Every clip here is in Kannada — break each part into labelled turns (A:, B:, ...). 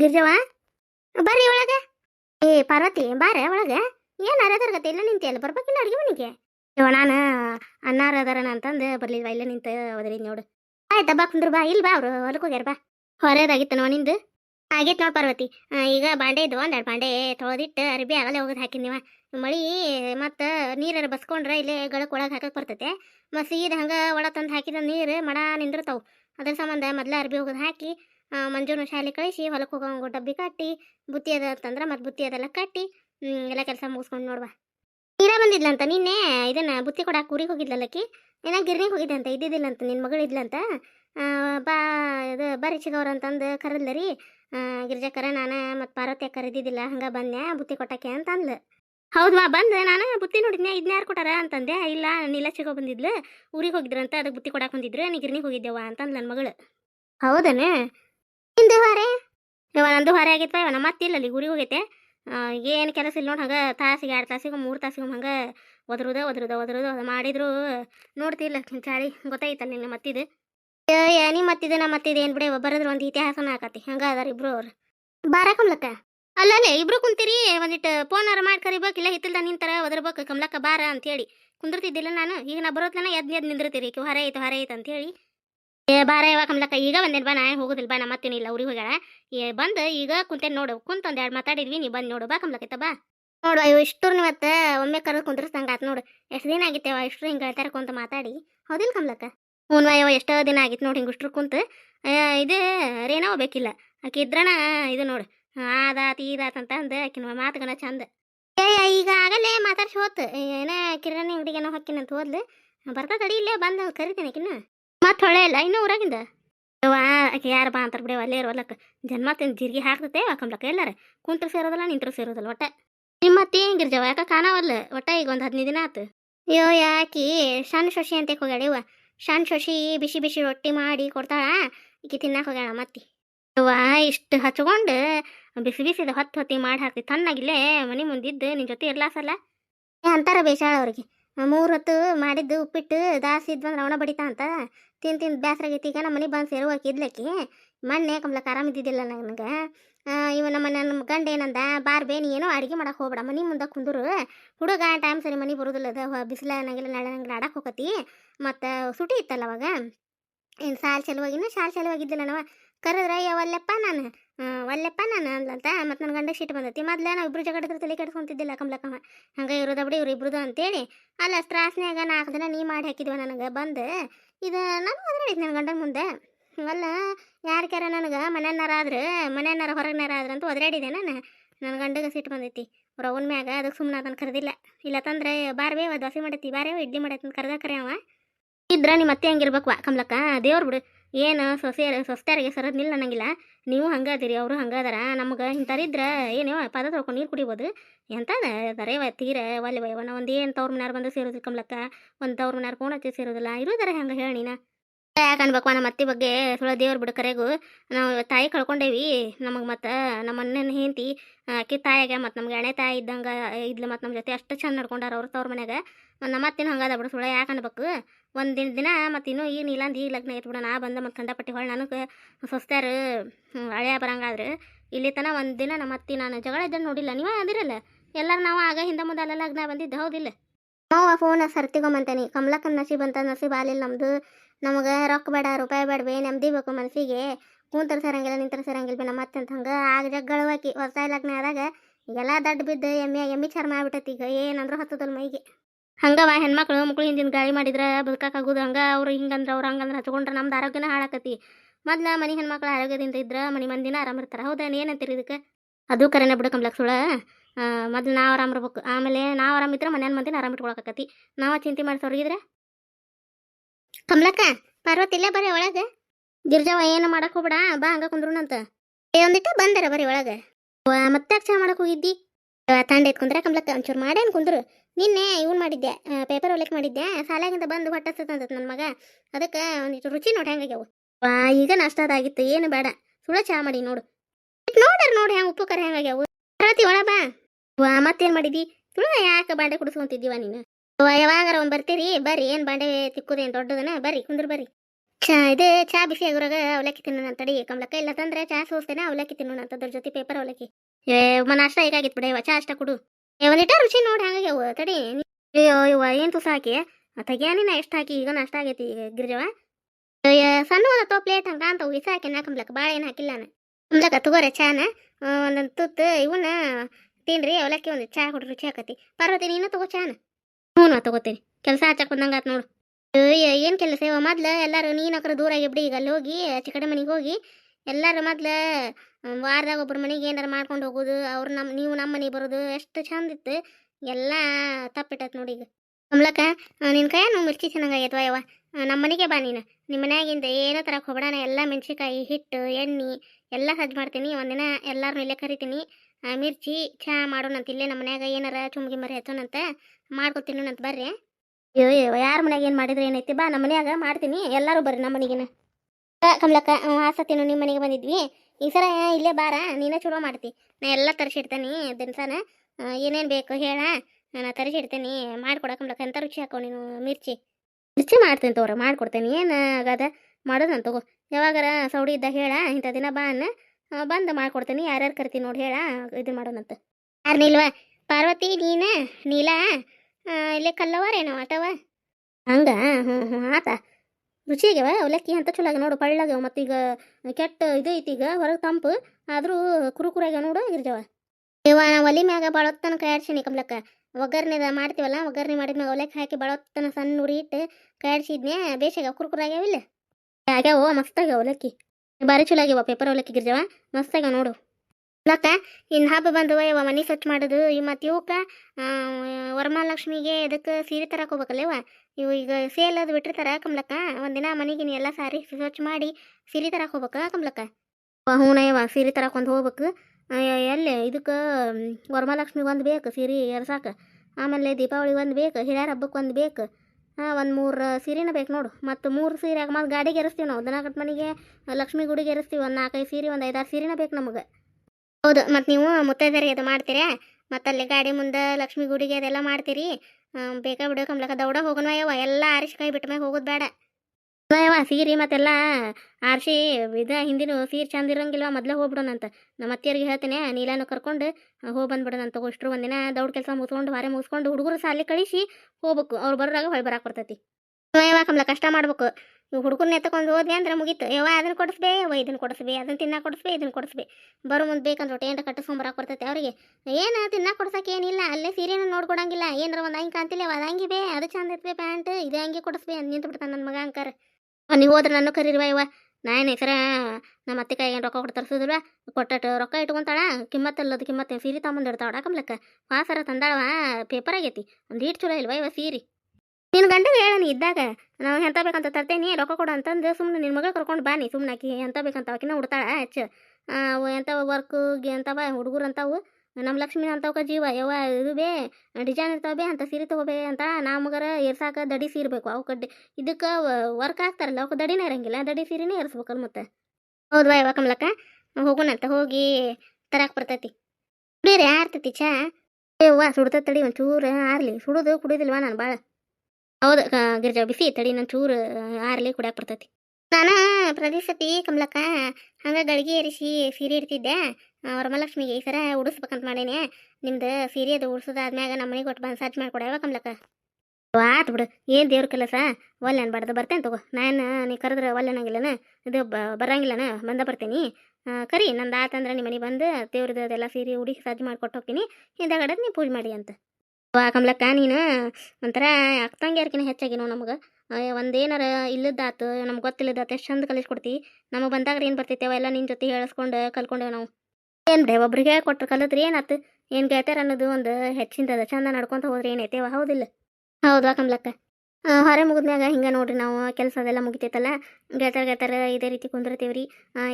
A: ಗಿರ್ಜವ್ವ ಬರ್ರಿ ಒಳಗ. ಏ, ಪಾರ್ವತಿ, ಬಾರ ಒಳಗ. ಏನು ಅರದರ್ಗತ್ತೆ ಇಲ್ಲ ನಿಂತಿಯಲ್ಲ ಬರ್ಬೇಕಿಲ್ಲ ಅಡುಗೆ ಮನೆಗೆ? ಇವ ನಾನು ಅನ್ನಾರ ಅದಾರನ ಅಂತಂದು ಬರ್ಲಿಲ್ವಾ? ಇಲ್ಲ ನಿಂತ ಹೋದ್ರಿ ನೋಡು. ಆಯ್ತಾ, ಬಾ ಕುಂದ್ರು, ಬಾ. ಇಲ್ಲ ಬಾ ಅವ್ರು ಹೊಲಕ್ಕೆ ಹೋಗ್ಯಾರ, ಬಾ. ಹೊರದಾಗಿತ್ತು ನೋ ನಿಂದು. ಆಗೈತೆ ನೋಡಿ ಪಾರ್ವತಿ. ಈಗ ಬಾಂಡೆ ಇದ್ವು ಒಂದೆರಡು ಬಾಂಡೆ ತೊಳೆದಿಟ್ಟು ಅರ್ಬಿ ಆಗಲೇ ಹೋಗೋದು ಹಾಕಿ ನೀವ. ಮಳಿ ಮತ್ತು ನೀರಾರ ಬಸ್ಕೊಂಡ್ರೆ ಇಲ್ಲೇ ಗಳಕ್ಕೆ ಒಳಗೆ ಹಾಕಕ್ಕೆ ಬರ್ತೈತೆ. ಮತ್ತು ಸೀದ ಹಂಗೆ ಒಳ ತಂದು ಹಾಕಿದ ನೀರು ಮಡ ನಿಂದಿರ್ತಾವೆ. ಅದ್ರ ಸಂಬಂಧ ಮೊದಲ ಅರ್ಬಿ ಹೋಗೋದು ಹಾಕಿ ಮಂಜುನ ಶಾಲೆ ಕಳಿಸಿ ಹೊಲಕ್ಕೆ ಹೋಗೋವಂಗೆ ಡಬ್ಬಿ ಕಟ್ಟಿ, ಬುತ್ತಿ ಅದ ಅಂತಂದ್ರೆ ಮತ್ತು ಬುತ್ತಿ ಅದೆಲ್ಲ ಕಟ್ಟಿ ಎಲ್ಲ ಕೆಲಸ ಮುಗಿಸ್ಕೊಂಡು ನೋಡುವ ನೀರ ಬಂದಿದ್ಲಂತ ನಿನ್ನೆ, ಇದನ್ನ ಬುತ್ತಿ ಕೊಡಕ್ಕೆ ಊರಿಗೆ ಹೋಗಿದ್ಲಲ್ಲಕ್ಕಿ ಏನೋ ಗಿರ್ನಿಗೆ ಹೋಗಿದ್ದಂತ ಇದ್ದಿದ್ದಿಲ್ಲಂತ ನಿನ್ನ ಮಗಳಿದ್ಲಂತ ಇದ್ಲಂತ? ಬಾ, ಇದು ಬರ್ರಿ ಚಿಗವ್ರ ಅಂತಂದು ಕರೆದ್ಲ ರೀ. ಗಿರ್ಜಾಕರ, ನಾನು ಮತ್ತು ಪಾರ್ವತಿ ಇದ್ದಿದ್ದಿಲ್ಲ, ಹಂಗೆ ಬಂದೆ ಬುತ್ತಿ ಕೊಟ್ಟಕ್ಕೆ ಅಂತ ಅಂದ್ಲು ಹೌದ್ವಾ ಬಂದೆ, ನಾನು ಬುತ್ತಿ ನೋಡಿದ್ನೆ ಇದನ್ನ ಯಾರು ಕೊಟ್ಟಾರ ಅಂತಂದೆ, ಇಲ್ಲ ನೀಲ ಚಿಗೋ ಬಂದಿದ್ಲು, ಊರಿಗೆ ಹೋಗಿದ್ರಂತ ಅದಕ್ಕೆ ಬುತ್ತಿ ಕೊಡಕ್ಕೆ ಬಂದಿದ್ರು, ನೀ ಗಿರ್ನಿಗೆ ಹೋಗಿದ್ದೆವ ಅಂತಂದು ನನ್ನ ಮಗಳು. ಹೌದನೇ? ನಿಂದು ಹೊರೆ. ಇವ ನಂದು ಹೊರೆ ಆಗೈತೆ ಇವ ನಮ್ಮ ಮತ್ತಿಲ್ಲ ಅಲ್ಲಿ ಗುರಿ ಹೋಗೈತೆ. ಏನು ಕೆಲಸ ಇಲ್ಲ ನೋಡಿ, ಹಂಗೆ ತಾಸಿಗೆ ಎರಡು ತಾಸಿಗೆ ಮೂರು ತಾಸಿಗೆ ಹಂಗೆ ಒದರುದ ಒದರುದ ಒದರುದ ಮಾಡಿದ್ರು ನೋಡ್ತಿಲ್ಲ ಚಾಳಿ ಗೊತ್ತಾಯ್ತಲ್ಲ ನಿನ್ನ ಮತ್ತಿದು ಏನಿ ಮತ್ತಿದೆ ನಾ ಮತ್ತಿದೆ ಏನು ಬಿಡೆ ಬರೋದ್ರ ಒಂದು ಇತಿಹಾಸನ ಹಾಕತಿ, ಹಂಗೆ ಅದಾರ ಇಬ್ರು ಅವ್ರು. ಬಾರ ಕಮ್ಲಕ್ಕ ಅಲ್ಲಲ್ಲೇ ಇಬ್ರು ಕುಂತೀರಿ ಒಂದಿಟ್ಟು ಫೋನಾರ ಮಾಡಿ ಕರಿಬೇಕು ಹಿತ್ತಲ್ದ ನಿಂತರ ಒದರ್ಬೇಕು, ಕಮ್ಲಕ್ಕ ಬಾರ ಅಂತ ಹೇಳಿ. ಕುಂದಿರ್ತಿದ್ದಿಲ್ಲ ನಾನು, ಈಗ ನಾ ಬರೋತ್ಲನ ಎದ್ ಎದ್ ನಿಂದಿರ್ತೀರಿ ಹೊರ ಐತೆ ಹೊರ ಐತೆ ಅಂತೇಳಿ ಏ ಬಾರ ಯಾವ ಕಮ್ಲಕ್ಕ ಈಗ ಬಂದೇನು ಬಾ, ನಾ ಹೋಗೋದಿಲ್ಲ ಬಾ ನಮ್ಮ ಇಲ್ಲ, ಊರಿಗೆ ಹೋಗ್ಯಾಳ. ಏ, ಬಂದು ಈಗ ಕುಂತೇನು ನೋಡು, ಕುಂತ ಎರಡು ಮಾತಾಡಿದ್ವಿ, ನೀ ಬಂದು ನೋಡು, ಬಾ ಕಮ್ಲಕ್ಕೈತ ಬಾ. ನೋಡು, ಅಯ್ಯೋ, ಇಷ್ಟೂರ್ ಇವತ್ತು ಒಮ್ಮೆ ಕರೆದು ಕುಂದ್ರಸ್ದಂಗ ಆತು ನೋಡು. ಎಷ್ಟು ದಿನ ಆಗಿತ್ತೇವ ಇಷ್ಟು ಹಿಂಗೆ ಹೇಳ್ತಾರೆ ಕುಂತ ಮಾತಾಡಿ. ಹೌದಿಲ್ಲ ಕಮ್ಲಕ್ಕ ಹ್ಞೂ ಅಯ್ಯೋ, ಎಷ್ಟೋ ದಿನ ಆಗಿತ್ತು ನೋಡಿ ಹಿಂಗೆ ಇಷ್ಟ್ರು ಕುಂತ ಇದು ರೇನೋ ಬೇಕಿಲ್ಲ ಆಕೆ ಇದ್ರಣ ಇದು ನೋಡು ಆದಾತ್ ಈದಾತ್ ಅಂತ ಅಂದ ಆಕಿನ ಮಾತುಗನ ಚಂದ ಏ, ಈಗ ಆಗಲೇ ಮಾತಾಡ್ಸಿ ಹೋತ್. ಏನ ಕಿರಾಣಿ ಅಂಗಡಿಗೇನೋ ಹೊಕ್ಕಿನಂತ ಹೋದ್ಲು. ಬರ್ತಾ ತಡಿ, ಇಲ್ಲೇ ಬಂದು ಕರಿತೀನಿ ಆಕಿನ ಮತ್ತೆ ಹೊಳೆ ಇಲ್ಲ, ಇನ್ನೂ ಊರಾಗಿಂದ. ಯಾರ ಆಕೆ ಯಾರು ಬಾ ಅಂತಾರೆ ಬಿಡವ ಅಲ್ಲೇ ಇರೋಲಕ್ಕ ಜನ್ಮ ತಿಂದು ಜೀರಿಗೆ ಹಾಕ್ತತೆ ಹಾಕಂಬ್ಲಕ್ಕ ಎಲ್ಲಾರ. ಕುಂತ್ರ ಸೇರೋದಲ್ಲ, ನಿಂತ್ರ ಸೇರೋದಲ್ಲ, ಒಟ್ಟ. ನಿಮ್ಮ ಅತ್ತಿ ಹೆಂಗಿರ್ಜವ ಯಾಕ ಕಾಣವಲ್ಲ? ಒಟ್ಟ ಈಗ ಒಂದು ಹದಿನೈದು ದಿನ ಆತು. ಅಯ್ಯೋ, ಯಾಕಿ? ಸಣ್ಣ ಶಶಿ ಅಂತ ಹೋಗ್ಯಾಳಿವ ಸಣ್ಣ ಶಶಿ ಬಿಸಿ ಬಿಸಿ ರೊಟ್ಟಿ ಮಾಡಿ ಕೊಡ್ತಾಳ, ಈಕಿ ತಿನ್ನಾಕ ಹೋಗ್ಯಾಳ ಮತ್ತಿ. ಅವ್ವ ಇಷ್ಟು ಹಚ್ಕೊಂಡು ಬಿಸಿ ಬಿಸಿದ ಹೊತ್ತು ಹೊತ್ತಿ ಮಾಡಿ ಹಾಕ್ತಿ, ತಣ್ಣಾಗಿಲ್ಲೇ ಮನೆ ಮುಂದಿದ್ದು ನಿನ್ನ ಜೊತೆ ಇರ್ಲಾಸಲ್ಲ. ಅಂತಾರ ಬೇಸಾಳ ಅವ್ರಿಗೆ. ಮೂರು ಹೊತ್ತು ಮಾಡಿದ್ದು ಉಪ್ಪಿಟ್ಟು ದಾಸಿ ಇದ್ವಂದ್ರೆ ಅವನ ಬಡಿತಾ ಅಂತ. ತಿಂದು ತಿಂದು ಬೇಸರಾಗೈತಿ ಈಗ ನಮ್ಮ ಮನೆ ಬಂದು ಸೇರುವಾಕಿ ಇದ್ಲಕ್ಕಿ ಮೊನ್ನೆ ಕಮ್ಲಕ್ಕೆ ಆರಾಮಿದ್ದಿದ್ದಿಲ್ಲ ನನಗೆ. ಇವ ನಮ್ಮ ನನ್ನ ಗಂಡ ಏನಂದ, ಬಾರ್ ಬೇ, ನೀ ಏನೋ ಅಡುಗೆ ಮಾಡಕ್ಕೆ ಹೋಗ್ಬೇಡ. ಮನೆ ಮುಂದೆ ಕುಂದರು. ಹುಡುಗ ಟೈಮ್ ಸರಿ ಮನೆ ಬರೋದಿಲ್ಲ ಅದು. ಬಿಸಿಲ ನಂಗಿಲ್ಲ ನೆಳ ನಂಗಿಲ್ಲ ಆಡಕ್ಕೆ ಹೋಗತಿ ಮತ್ತು ಸುಟಿ ಇತ್ತಲ್ಲ ಅವಾಗ. ಏನು ಸಾಲ್ ಚಲುವಾಗಿನ? ಸಾಲ್ ಚಲುವಾಗಿದ್ದಿಲ್ಲ ನಾವ. ಕರೆದ್ರ ಯಾವ ಒಲ್ಲೆಪ್ಪ ನಾನು? ಒಲ್ಲೆಪ್ಪ ನಾನು? ಅಂದ್ಲಂತ ಮತ್ತು ನನ್ನ ಗಂಡ ಸಿಟ್ಟು ಬಂದೈತಿ. ಮೊದಲೇ ನಾವು ಇಬ್ರು ಜಗಡಿದ್ರೆ ತಲೆ ಕೆಡ್ಸ್ಕೊಂತಿದ್ದಿಲ್ಲ ಕಮ್ಲಕ್ಕಮ್ಮ ಹಂಗೆ ಇರೋದ ಬಿಡಿ ಇವ್ರು ಇಬ್ರದು ಅಂತೇಳಿ ಅಲ್ಲ ತ್ರಾಸ್ನ್ಯಾಗ ನಾಲ್ಕು ದಿನ ನೀ ಮಾಡಿ ಹಾಕಿದ್ವ ನನಗೆ, ಬಂದು ಇದು ನಾನು ಅದ್ರೈತಿ ನನ್ನ ಗಂಡನ ಮುಂದೆ. ಅಲ್ಲ ಯಾರ್ಯಾರ ನನಗೆ? ಮನೆಯನ್ನಾರ ಆದ್ರೆ, ಮನೆಯನ್ನಾರ ಹೊರಗನಾರ ಆದ್ರೆ ಅಂತ ಒದರಾಡಿದೆ ನಾನು. ನನ್ನ ಗಂಡಗೆ ಸಿಟ್ಟು ಬಂದೈತಿ. ಅವ್ರ ಅವನ ಮ್ಯಾಗ ಅದಕ್ಕೆ ಸುಮ್ಮನೆ ಅದನ್ನು ಕರೆದಿಲ್ಲ. ಇಲ್ಲ ತಂದ್ರೆ ಬಾರ್ವೇ ದೋಸೆ ಮಾಡೈತಿ, ಬಾರೇವ ಇಡ್ಲಿ ಮಾಡೈತಿ ಅಂತ ಕರೆದ ಕರೆ ಅವ ಇದ್ರೆ ನಿಮ್ಮ ಅತ್ತೆ ಹಂಗಿರ್ಬೇಕು ಕಮ್ಲಕ್ಕ ದೇವ್ರು ಬಿಡು. ಏನು ಸೊಸೆಯರ ಸೊಸ್ತಾರಿಗೆ ಸರದ್ ನಿಲ್ಲ ಅನ್ನಂಗಿಲ್ಲ. ನೀವು ಹಂಗೆ ಅದೀರಿ, ಅವರು ಹಂಗೆ ನಮಗೆ ಇಂಥರಿದ್ರ ಏನೇವ ಪದ ತೊಳ್ಕೊಂಡು ನೀರು ಕುಡಿಬೋದು? ಎಂಥದ ಅದರ ತೀರ ಒಲೆ ವಯವನ ನಾ ಒಂದು ಏನು ತವ್ರ ಮನ್ಯಾರ ಬಂದು ಸೇರೋದು ಕಮ್ಲಕ್ಕ? ಒಂದು ತವ್ರ ಮನ್ಯಾರ ಫೋನ್ ಹಚ್ಚಿ ಸೇರೋದಿಲ್ಲ. ಇರೋದಾರ ಹೆಂಗೆ ಹೇಳಿ ನೀನು? ಯಾಕೆ ಅನ್ಬೇಕು ನಮ್ಮ ಅತ್ತೆ ಬಗ್ಗೆ ಸುಳ್ಳ ದೇವ್ರು ಬಿಡು ಕರೆಗೂ ನಾವು ತಾಯಿ ಕಳ್ಕೊಂಡೇವಿ. ನಮಗೆ ಮತ್ತು ನಮ್ಮ ಅಣ್ಣನ ಹೆಂಡತಿ, ಆಕೆ ತಾಯಿಗೆ ಮತ್ತು ನಮ್ಗೆ ಎಣೆ ತಾಯಿ ಇದ್ದಂಗೆ ಇದ್ಲು ಮತ್ತು ನಮ್ಮ ಜೊತೆ ಅಷ್ಟು ಚಂದ ನಡ್ಕೊಂಡಾರ ಅವ್ರ ತವ್ರ ಮನ್ಯಾಗ. ನಮ್ಮ ಅತ್ತಿನ ಹಂಗದ ಬಿಡು ಸುಳ್ಳ ಯಾಕೆ ಅನ್ಬೇಕು? ಒಂದಿನ ದಿನ ಮತ್ತು ಇನ್ನೂ ಈಗ ನೀಲಂದು ಈಗ ಲಗ್ನ ಆಯ್ತು ಬಿಡ, ನಾ ಬಂದ ಮತ್ತು ಕಂಡಪಟ್ಟಿ ಹೊಳ್ ನನಗೆ ಸೊಸ್ತಾರ ಹಳೆಯ ಬರಂಗಾದ್ರೆ. ಇಲ್ಲಿ ತನ ಒಂದು ದಿನ ನಮ್ಮ ಅತ್ತಿ ನಾನು ಜಗಳ ಇದ್ದ ನೋಡಿಲ್ಲ, ನೀವೇ ಅದಿರಲ್ಲ? ಎಲ್ಲರೂ ನಾವು ಆಗ ಹಿಂದೆ ಮುಂದೆ ಅಲ್ಲ ಲಗ್ನ ಬಂದಿದ್ದು, ಹೌದಿಲ್ಲ? ನಾವು ಫೋನ್ ಸರ್ತಿಗೊಂಬಂತೇನಿ, ಕಮಲಕ್ಕನ ನಸೀಬ್ ಅಂತ ನಸೀಬ್ ಆಲಿಲ್ಲ ನಮ್ಮದು ನಮಗೆ ರೊಕ್ಕ ಬೇಡ, ರೂಪಾಯಿ ಬೇಡ ಬೇ ನೆಮ್ಮದಿ ಬೇಕು ಮನಸ್ಸಿಗೆ ಕೂಂತರ ಸರಂಗಿಲ್ಲ ನಿಂತರ ಸರಂಗಿಲ್ಲ ನಮ್ಮ ಅತ್ತೆ ಅಂತ ಹಂಗೆ ಆಗ ಜಗ್ಗಳವಾಕಿ. ಹೊಸ ಲಗ್ನ ಆದಾಗ ಎಲ್ಲ ದಡ್ಡ ಬಿದ್ದು, ಎಮ್ಮೆ, ಎಮ್ಮಿ ಚರ್ಮ ಆಗ್ಬಿಟ್ಟೈತಿ ಈಗ ಏನಂದ್ರೂ ಹತ್ತದಲ್ಲ ಮೈಗೆ. ಹಂಗವ ಹೆಣ್ಮಕ್ಳು ಮಕ್ಳು ಹಿಂದಿನ ಗಾಳಿ ಮಾಡಿದ್ರೆ ಆಗೋದು ಹಂಗೆ ಅವ್ರು ಹಿಂಗಂದ್ರೆ ಅವ್ರು ಹಂಗಂದ್ರೆ ಹಚ್ಕೊಂಡ್ರೆ ನಮ್ದು ಆರೋಗ್ಯನ ಹಾಳಾಕತಿ. ಮೊದ್ಲ ಮನೆ ಹೆಣ್ಮಕ್ಳು ಆರೋಗ್ಯದಿಂದ ಇದ್ರ ಮನೆ ಮಂದಿನ ಆರಾಮ ಇರ್ತಾರೆ. ಹೌದಾ ಏನಂತೀರಿ ಇದಕ್ಕೆ? ಅದು ಕರೆನ ಬಿಡು ಕಂಬ್ಲಕ್ ಸುಳ ಮೊದ್ಲು ನಾವು ಆರಾಮ ಇರ್ಬೇಕು. ಆಮೇಲೆ ನಾವು ಆರಾಮಿದ್ರೆ ಮನೆಯ ಮಂದಿನ ಆರಾಮ ಇಟ್ಕೊಳಕತಿ ನಾವು ಚಿಂತೆ ಮಾಡಿಸೋರಿಗಿದ್ರೆ ಕಮ್ಲಕ್ಕ ಪಾರ್ವತಿ ಇಲ್ಲ ಬರೀ ಒಳಗೆ. ಗಿರ್ಜಾವ ಏನು ಮಾಡಕ್ ಹೋಗ್ಬೇಡ, ಬಾ ಹಂಗ ಕುಂದ್ರುನಂತ ಒಂದಿಟ್ಟು ಬಂದರ ಬರೀ ಒಳಗೆ. ಮತ್ತೆ ಚಾ ಮಾಡಕ್ ಹೋಗಿದ್ದಿ? ತಂಡ ಎತ್ಕೊಂಡ್ರೆ ಕಮ್ಲಕ್ಕ ಒಂಚೂರು ಮಾಡೇನು ಕುಂದ್ರು. ನಿನ್ನೆ ಇವ್ನು ಮಾಡಿದ್ದೆ ಪೇಪರ್ ಒಲೆಕ್ ಮಾಡಿದ್ದೆ ಶಾಲೆಗಿಂತ ಬಂದು ಹೊಟ್ಟೆ ತಂದತ್ ನನ್ನ ಮಗ. ಅದಕ್ಕೆ ಒಂದಿಷ್ಟು ರುಚಿ ನೋಡಿ ಹೆಂಗಾಗ್ಯಾವು ವಾ, ಈಗ ನಾಷ್ಟ ಅದಾಗಿತ್ತು ಏನು ಬೇಡ. ಸುಳ ಚಾ ಮಾಡಿ ನೋಡು. ನೋಡ್ರಿ ನೋಡಿ ಹೆಂಗೆ ಉಪ್ಪು ಕರೆ ಹೆಂಗಾಗ್ಯಾವು ಪಾರ್ವತಿ ಒಳ ಬಾ. ವಾ, ಮತ್ತೇನು ಮಾಡಿದಿ? ಸುಳ ಯಾಕೆ ಬಾಂಡೆ ಕುಡಿಸ್ಕೊಂತಿದ್ದೀವ ನೀನು? ಯಾವಾಗಾರ ಒಂದು ಬರ್ತೀರಿ, ಬರ್ರಿ, ಏನು ಬಾಂಡೆ ತಿಕ್ಕೋದೇನು ದೊಡ್ಡದನ, ಬರ್ರಿ, ಕುಂದ್ರ ಬರ್ರಿ. ಚಾ, ಇದು ಚಾ ಬಿಸಿ ಆಗೋರಾಗ ಅವಲಕ್ಕಿ ತಿನ್ನೋಣ ತಡಿ, ಕಮಲಕ್ಕ. ಇಲ್ಲ ತಂದ್ರೆ ಚಾ ಸೋಸ್ತೇನೆ, ಅವಲಕ್ಕಿ ತಿನ್ನೋಣ ಅಂತ ಅದ್ರ ಜೊತೆ ಪೇಪರ್ ಅವಲಕ್ಕಿ ಏ ನಾಷ್ಟ ಹೇಗಾಗಿತ್ತು ಬಿಡ ಇವ ಚಾ ಅಷ್ಟ ಕೊಡು. ಒಂದಿಟ ರುಚಿ ನೋಡಿ ಹಂಗಾಗ್ಯಾವ ತಡಿ. ಇವ ಏನು ತುಸ ಹಾಕಿ? ತೆಗ್ಯಾನಿ ನಾ ಎಷ್ಟು ಹಾಕಿ? ಈಗ ನಷ್ಟ ಆಗೈತಿ ಈಗ ಗಿರಿಜವ. ಸಣ್ಣ ಒಂದು ಪ್ಲೇಟ್ ಹಂಗ ಅಂತ ಉಗಿಸ ಹಾಕಿನ ಕಂಬ್ಲಕ್ ಭಾಳ ಏನು ಹಾಕಿಲ್ಲ ನಾನು. ತಗೋರೆ ಚಾನ. ಒಂದೊಂದು ತುತ್ತು ಇವನ್ನ ತಿನ್ರಿ, ಅವಲಕ್ಕಿ ಒಂದು ಚಾ ಕೊಡ್ರಿ, ರುಚಿ ಆಕತಿ. ಪಾರ್ವತಿ, ನೀನು ತಗೋ ಚಾನ. ಹ್ಞೂ ನಾ ತಗೋತೀನಿ. ಕೆಲಸ ಹಚ್ಚಕ್ ಬಂದಂಗ ಆತು ನೋಡು. ಏನು ಕೆಲಸ? ಮೊದ್ಲು ಎಲ್ಲರೂ ನೀನಕ್ರ ದೂರ ಆಗಿಬಿಡಿ ಈಗ ಅಲ್ಲಿ ಹೋಗಿ ಚಿಕಡೆ ಕಡೆ ಮನೆಗೆ ಹೋಗಿ, ಎಲ್ಲರೂ ಮೊದ್ಲು ವಾರದಾಗ ಒಬ್ಬರ ಮನೆಗೆ ಏನಾರು ಮಾಡ್ಕೊಂಡು ಹೋಗೋದು, ಅವ್ರು ನಮ್ಮ ನೀವು ನಮ್ಮ ಮನೆಗೆ ಬರೋದು, ಎಷ್ಟು ಚಂದ ಇತ್ತು. ಎಲ್ಲ ತಪ್ಪಿಟ್ಟತ್ ನೋಡಿ ಈಗ. ಕಮ್ಲಕ್ಕ ನಿನ್ನ ಕೈಯನ್ನು ಮಿರ್ಚಿ ಚೆನ್ನಾಗೈತವ ಯವ್ವ? ನಮ್ಮ ಮನೆಗೆ ಬಾ ನೀನು. ನಿಮ್ಮ ಮನ್ಯಾಗಿಂದ ಏನೋ ತರಕ್ಕೆ ಹೋಗ್ಬೇಡ ನಾ ಎಲ್ಲ ಮೆಣಸಿಕಾಯಿ, ಹಿಟ್ಟು, ಎಣ್ಣೆ ಎಲ್ಲ ಸಜ್ಜು ಮಾಡ್ತೀನಿ. ಒಂದಿನ ಎಲ್ಲರೂ ಇಲ್ಲೇ ಕರಿತೀನಿ. ಮಿರ್ಚಿ ಚಹಾ ಮಾಡೋಣಂತ ಇಲ್ಲೇ ನಮ್ಮ ಮನ್ಯಾಗ ಏನಾರ ಚುಮ್ಗಿ ಮರಿ ಹಚ್ಚೋಣಂತ ಅಂತ ಬರ್ರಿ ಅಯ್ಯೋ ಯಾರ ಮನ್ಯಾಗ ಏನು ಮಾಡಿದ್ರೆ ಏನೈತಿ? ಬಾ ನಮ್ಮ ಮನ್ಯಾಗ ಮಾಡ್ತೀನಿ. ಎಲ್ಲರೂ ಬರ್ರಿ ನಮ್ಮ ಮನೆಗಿನ. ಕಮಲಕ್ಕ ಆ ಸತಿನು ನಿಮ್ಮ ಮನೆಗೆ ಬಂದಿದ್ವಿ. ಈ ಸರ ಇಲ್ಲೇ ಬಾರ, ನೀನೇ ಚಲೋ ಮಾಡ್ತಿ. ನಾ ಎಲ್ಲ ತರಿಸಿಡ್ತೇನೆ ದಿನಸಾನ ಏನೇನು ಬೇಕು ಹೇಳ. ನಾನು ತರಿಸಿಡ್ತೇನೆ, ಮಾಡ್ಕೊಡ ಕಮಲಕ್ಕ, ಎಂತ ರುಚಿ ಹಾಕೋ ನೀನು, ಮಿರ್ಚಿ. ಮಿರ್ಚಿ ಮಾಡ್ತೀನಿ ತೋರ, ಮಾಡ್ಕೊಡ್ತೇನೆ, ಏನು ಆಗದ ನಾನು ತಗೋ. ಯಾವಾಗಾರ ಸೌಡಿ ಇದ್ದ ಹೇಳ, ಇಂಥ ದಿನ ಬಾ ಅನ್ನ. ಬಂದು ಮಾಡ್ಕೊಡ್ತೇನೆ, ಯಾರ್ಯಾರು ಕರಿತೀನಿ ನೋಡಿ ಹೇಳ ಇದು ಮಾಡೋಣಂತ. ಯಾರು ನಿಲ್ವಾ? ಪಾರ್ವತಿ, ನೀನ, ನೀಲ ಇಲ್ಲೇ ಕಲ್ಲವರೇನೋ ಆಟವ ಹಂಗ? ಹ್ಞೂ ಹ್ಞೂ ಆತ. ರುಚಿ ಆಗ್ಯಾವ ಅವಲಕ್ಕಿ ಅಂತ ಚಲೋ ಆಗ್ಯಾವ ನೋಡು ಪಳ್ಳಾಗ್ಯಾವ ಮತ್ತು ಈಗ ಕೆಟ್ಟ ಇದು ಐತಿ ಈಗ, ಹೊರಗೆ ತಂಪು, ಆದರೂ ಕುರುಕುರು ಆಗ್ಯಾವ ನೋಡು, ಇರ್ಜವ. ಇವ ನಾ ಒಲಿ ಮ್ಯಾಗ ಭಾಳೊತ್ತನ ಕೈಯಾಡ್ಸೀನಿ ಕಮ್ಲಕ್ಕ. ಒಗ್ಗರ್ನೆದ ಮಾಡ್ತೀವಲ್ಲ ಒಗ್ಗರ್ನೆ ಮಾಡಿದ್ಮ್ಯಾಗ ಅವಲಕ್ಕಿ ಹಾಕಿ ಭಾಳೊತ್ತನ ಸಣ್ಣ ಉರಿ ಇಟ್ಟು ಕೈಯಾಡ್ಸಿದ್ನೆ ಬೇಸಾಗ್ಯಾವ ಕುರುಕುರು ಆಗ್ಯಾವಿಲ್ಲ ಆಗ್ಯಾವ ಮಸ್ತಾಗ್ಯಾವ ಅವಲಕ್ಕಿ. ಭಾರಿ ಚಲೋ ಆಗ್ಯಾವ, ಪೇಪರ್ ಅವಲಕ್ಕಿ ಗಿರ್ಜವ ಮಸ್ತಾಗ್ಯಾವ ನೋಡು. ಲಕ್ಕ ಇನ್ನು ಹಬ್ಬ ಬಂದವ ಇವ ಮನೆ ಸ್ವಚ್ಛ ಮಾಡೋದು, ಈ ಮತ್ತು ಇವಕ್ಕ ವರಮಹಾಲಕ್ಷ್ಮಿಗೆ ಅದಕ್ಕೆ ಸೀರೆ ತರಕ್ಕೆ ಹೋಗ್ಬೇಕಲ್ಲವ ಇವು ಈಗ ಸೇಲ್ ಅದು ಬಿಟ್ಟಿರ್ತಾರ ಕಮ್ಲಕ್ಕ, ಒಂದಿನ ಮನೆಗೆ ಎಲ್ಲ ಸಾರಿ ಸ್ವಚ್ಛ ಮಾಡಿ ಸೀರೆ ತರಕ್ಕೆ ಹೋಗ್ಬೇಕ ಕಮ್ಲಕ್ಕ? ಹೂನಯ್ಯವ ಸೀರೆ ತರಕ್ಕೆ ಒಂದು ಹೋಗ್ಬೇಕು. ಎಲ್ಲಿ, ಇದಕ್ಕೆ ವರಮಹಾಲಕ್ಷ್ಮಿಗೆ ಒಂದು ಬೇಕು ಸೀರೆ ಎರಸಾಕ. ಆಮೇಲೆ ದೀಪಾವಳಿ ಒಂದು ಬೇಕು, ಹಿರಿಯರ ಹಬ್ಬಕ್ಕೆ ಒಂದು ಬೇಕು. ಹಾಂ ಒಂದು ಮೂರು ಸೀರೆನ ಬೇಕು ನೋಡು. ಮತ್ತು ಮೂರು ಸೀರೆ ಮತ್ತು ಗಾಡಿಗೆ ಎರಸ್ತೀವಿ ನಾವು ದನಕಟ್ ಮನೆಗೆ ಲಕ್ಷ್ಮಿ ಗುಡಿಗೆ ಎರಸ್ತೀವಿ, ಒಂದು ನಾಲ್ಕೈದು ಸೀರೆ, ಒಂದು ಐದಾರು ಸೀರೆನ ಬೇಕು ನಮಗೆ. ಹೌದು, ಮತ್ತು ನೀವು ಮುತ್ತೈದೆರಿ ಅದು ಮಾಡ್ತೀರಾ. ಮತ್ತು ಅಲ್ಲಿ ಗಾಡಿ ಮುಂದೆ ಲಕ್ಷ್ಮಿ ಗುಡಿಗೆ ಅದೆಲ್ಲ ಮಾಡ್ತೀರಿ. ಬೇಕಾ ಬಿಡೋ ಕಮ್ಲಕ ದೌಡ ಹೋಗೋಣ ಯವ್ವ ಎಲ್ಲ ಆರಿಸಿ ಕೈ ಬಿಟ್ಟ ಮ್ಯಾಗ ಹೋಗೋದು ಬೇಡ ಯವ್ವ ಸೀರೆ ಮತ್ತೆಲ್ಲ ಆರಿಸಿ ಇದ ಹಿಂದಿನ ಸೀರೆ ಚಂದ ಇರಂಗಿಲ್ವ, ಮೊದಲೇ ಹೋಗ್ಬಿಡೋಣಂತ. ನಮ್ಮ ಅತ್ತಿಯರಿಗೆ ಹೇಳ್ತೇನೆ, ನೀಲಾನು ಕರ್ಕೊಂಡು ಹೋಗಿ ಬಂದ್ಬಿಡೋಣಂತ ಅಷ್ಟ್ರು ಒಂದಿನ ದೌಡ್ ಕೆಲಸ ಮುಗಿಸ್ಕೊಂಡು, ಹೊರೆ ಮುಗಿಸ್ಕೊಂಡು ಹುಡುಗರು ಸಾಲಿ ಕಳಿಸಿ ಹೋಗ್ಬೇಕು. ಅವ್ರು ಬರೋರಾಗ ಹೊಳೆ ಬರಾಕ್ ಬರ್ತೈತಿ. ಯವ್ವ ಕಮ್ಲ ಕಷ್ಟ ಮಾಡ್ಬೇಕು. ಹುಡುಗರ್ನ ಎತ್ತಕೊಂಡು ಹೋದ್ವಿ ಅಂದ್ರೆ ಮುಗೀತು. ಯವ್ವ ಅದನ್ನ ಕೊಡಿಸ್ಬೇ, ಯವ್ವ ಇದನ್ನ ಕೊಡಿಸ್ಬೇ ಅದನ್ನ ತಿನ್ನ ಕೊಡಿಸ್ಬೇ ಇದನ್ನ ಕೊಡಿಸ್ಬೇ. ಬರೋ ಮುಂದೆ ಬೇಕಂದ್ರೆ ಹೊಟ್ಟೆ ಏನಾರ ಕಟ್ಟಿಸ್ಕೊಂಬರಕ್ಕೆ ಬರ್ತೈತೆ ಅವ್ರಿಗೆ. ಏನು ತಿನ್ನ ಕೊಡ್ಸಕ್ಕೆ ಏನಿಲ್ಲ, ಅಲ್ಲೇ ಸೀರೆನ ನೋಡ್ಕೊಡಂಗಿಲ್ಲ. ಏನಾರ ಒಂದು ಹಂಗೆ ಕಾಂತಿಲ್ಲ ಅದು ಹಂಗೆ ಬೇ, ಅದು ಚಂದ ಇತ್ತು ಪ್ಯಾಂಟ್, ಇದೇ ಹಂಗೆ ಕೊಡಿಸ್ಬೇ ಅಂತ ನಿಂತು ಬಿಡ್ತಾನೆ ನನ್ನ ಮಗ ಅಂಕರ್. ನೀವು ಹೋದ್ರೆ ನನ್ನ ಕರೀರಿವ ಇವ ನಾನು ಹೆಸರ, ನಮ್ಮ ಅತ್ತೆ ಕೈಗೆ ರೊಕ್ಕ ಕೊಟ್ಟು ತರಿಸಿದ್ರವ ಕೊಟ್ಟಟ್ಟು ರೊಕ್ಕ ಇಟ್ಕೊಂತಾಳ? ಕಿಮ್ಮತ್ತಲ್ಲದು ಕಿಮ್ಮತ್ತೆ ಸೀರೆ ತಗೊಂಡಿರ್ತಾವಡ ಕಮ್ಲಕ್ಕ. ವಾಸರ ತಂದಾಳವ ಪೇಪರ್ ಆಗೈತಿ. ಒಂದು ಈಟ್ ಚಲೋ ಇಲ್ವ ಇವ ಸೀರೆ? ನಿನ್ನ ಗಂಡಗೆ ಹೇಳನಿ ಇದ್ದಾಗ. ನಾವು ಎಂತ ಬೇಕಂತ ತರ್ತೇನಿ ರೊಕ್ಕ ಕೊಡು ಅಂತಂದು ಸುಮ್ಮನೆ ನಿನ್ನ ಮಗ ಕರ್ಕೊಂಡು ಬಾ ನೀ ಸುಮ್ಮನೆ ಆಕಿ. ಎಂತ ಬೇಕಂತ ಆಕಿನ ಉಡ್ತಾಳ ಹೆಚ್ಚು. ಎಂತ ವರ್ಕು ಅಂತವ ಹುಡುಗರು ಅಂತಾವು. ನಮ್ಮ ಲಕ್ಷ್ಮಿ ಅಂತವಕ ಜೀವ. ಯಾವ ಇದು ಬೇ ಡಿಸೈನ್ ಇರ್ತಾವ ಬೇ, ಅಂತ ಸೀರೆ ತಗೋಬೇ ಅಂತ ನಮಗರ ಏರ್ಸಾಕ ದಡಿ ಸೀರ್ಬೇಕು. ಅವು ಕಡ್ಡಿ ಇದಕ್ಕೆ ವರ್ಕ್ ಆಗ್ತಾರಲ್ಲ ಅವಕ್ಕೆ ದಡಿನೇ ಇರಂಗಿಲ್ಲ. ದಡಿ ಸೀರೆನೇ ಏರಿಸ್ಬೇಕಲ್ಲ ಮತ್ತೆ. ಹೌದ್ವಾ ಯಾವ ಕಮಲಕ್ಕ? ಹೋಗೋಣಂತ ಹೋಗಿ ತರಕ್ಕೆ ಬರ್ತೈತಿ. ಕುಡಿಯರಿ ಆರ್ತೈತಿ ಚಾ. ಯವ್ವ, ಸುಡ್ತೈತಿ ತಡಿ ಒಂಚೂರು ಆರ್ಲಿ. ಸುಡುದು, ಕುಡಿದಿಲ್ವಾ ನಾನು ಭಾಳ ಹೌದು ಗಿರಿಜಾ ಬಿಸಿ ತಡಿ ನಾನು ಚೂರು ಆರ್ಲಿ ಕುಡಿಯಾಕ ಬರ್ತೈತಿ ನಾನು ಪ್ರದೇಶತಿ ಸತಿ ಕಮಲಕ್ಕ ಹಂಗೆ ಗಳಿಗೆ ಏರಿಸಿ ಸೀರೆ ಇಡ್ತಿದ್ದೆ. ವರಮಹಾಲಕ್ಷ್ಮಿಗೆ ಈ ಸರ ಉಡಿಸ್ಬೇಕಂತ ಮಾಡೀನಿ. ನಿಮ್ದು ಸೀರೆ ಅದು ಉಡ್ಸೋದಾದ್ಮ್ಯಾಗ ನಮ್ಮ ಮನೆಗೆ ಕೊಟ್ಟು ಬಂದು ಸರ್ಚ್ ಮಾಡ್ಕೊಡ್ಯಾವ ಕಮಲಕ್ಕ? ಆತು ಬಿಡು. ಏನು ದೇವ್ರ ಕೆಲಸ? ಒಲ್ಲೆ ಅನ್ಬಾರ್ದು ಬರ್ತೇನೆ ತಗೋ. ನಾನು ನೀ ಕರೆದ್ರೆ ಒಲ್ಲೆ ಅನ್ನಂಗಿಲ್ಲನ ಇದು ಬರಂಗಿಲ್ಲನ? ಬಂದ ಬರ್ತೀನಿ. ಕರಿ ನಂದು ಆತಂದ್ರೆ ನಿಮ್ಮ ಮನೆಗೆ ಬಂದು ದೇವ್ರದ್ದು ಅದೆಲ್ಲ ಸೀರೆ ಉಡಿ ಸಜ್ಜು ಮಾಡ್ಕೊಟ್ಟು ಹೋಗ್ತೀನಿ. ಹಿಂದಗಡೆ ನೀ ಪೂಜೆ ಮಾಡಿ ಅಂತ. ವಾ ಕಮಲಕ್ಕ ನೀನು? ಒಂಥರ ಅಕ್ಕಂಗ್ಯಾರ್ಕಿನ ಹೆಚ್ಚಾಗಿ ನಾವು ನಮಗೆ. ಒಂದೇನಾರ ಇಲ್ಲದಾತು ನಮ್ಗೆ ಗೊತ್ತಿಲ್ಲದಾತು ಎಷ್ಟು ಚಂದ ಕಲಿಸ್ಕೊಡ್ತಿ ನಮಗೆ ಬಂದಾಗ ಏನು ಬರ್ತೈತೆ ಅವೆಲ್ಲ ನಿನ್ನ ಜೊತೆ ಹೇಳಿಸ್ಕೊಂಡು ಕಲ್ಕೊಂಡೇವೆ ನಾವು. ಏನು ಬಿಡೆ ಒಬ್ರಿಗೆ ಕೊಟ್ಟರು ಕಲಿತ್ರಿ ಏನಾತು? ಏನು ಗೆಳತ್ಯಾರ ಅನ್ನೋದು ಒಂದು ಹೆಚ್ಚಿಂದದ ಚಂದ ನಡ್ಕೊತ ಹೋದ್ರೆ ಏನೈತೆ ಹೌದಿಲ್ಲ. ಹೌದಾ ಕಮಲಕ್ಕ? ಆ, ಹೊರೆ ಮುಗಿದ್ಮ್ಯಾಗ ಹಿಂಗೆ ನೋಡ್ರಿ ನಾವು ಕೆಲಸ ಅದೆಲ್ಲ ಮುಗಿತೈತಲ್ಲ. ಗೆಳತರ ಗೆಳತರ ಇದೇ ರೀತಿ ಕುಂದಿರ್ತೀವಿ ರೀ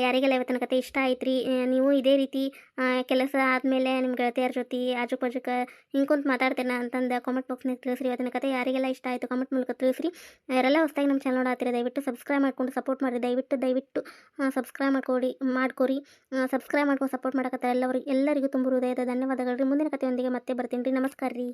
A: ಯಾರಿಗೆಲ್ಲ ಇವತ್ತಿನ ಕತೆ ಇಷ್ಟ ಐತ್ರಿ ನೀವು ಇದೇ ರೀತಿ ಕೆಲಸ ಆದಮೇಲೆ ನಿಮ್ಮ ಗೆಳತಿಯರ ಜೊತೆ ಆಜು ಬಾಜುಕ ಹಿಂಗೆ ಕುಂತು ಮಾತಾಡ್ತೇನೆ ಅಂತಂದು ಕಾಮೆಂಟ್ ಬಾಕ್ಸ್ನಾಗ ತಿಳಿಸ್ರಿ. ಇವತ್ತಿನ ಕತೆ ಯಾರಿಗೆಲ್ಲ ಇಷ್ಟ ಆಯಿತು ಕಾಮೆಂಟ್ ಮೂಲಕ ತಿಳಿಸ್ರಿ. ಯಾರೆಲ್ಲ ಹೊಸ್ದಾಗಿ ನಮ್ಮ ಚಾನಲ್ ನೋಡಾತಿರಿ ದಯವಿಟ್ಟು ಸಬ್ಸ್ಕ್ರೈಬ್ ಮಾಡ್ಕೊಂಡು ಸಪೋರ್ಟ್ ಮಾಡಿರಿ. ದಯವಿಟ್ಟು ದಯವಿಟ್ಟು ಸಬ್ಸ್ಕ್ರೈಬ್ ಮಾಡ್ಕೊಡಿ, ಮಾಡ್ಕೊರಿ. ಸಬ್ಸ್ಕ್ರೈಬ್ ಮಾಡ್ಕೊಂಡು ಸಪೋರ್ಟ್ ಮಾಡಕತ್ತಾರೆ ಎಲ್ಲರಿಗೆ ಎಲ್ಲರಿಗೂ ತುಂಬ ಹೃದಯದ ಧನ್ಯವಾದಗಳು ರೀ. ಮುಂದಿನ ಕಥೆಯೊಂದಿಗೆ ಮತ್ತೆ ಬರ್ತೀನಿ ರೀ. ನಮಸ್ಕಾರ ರೀ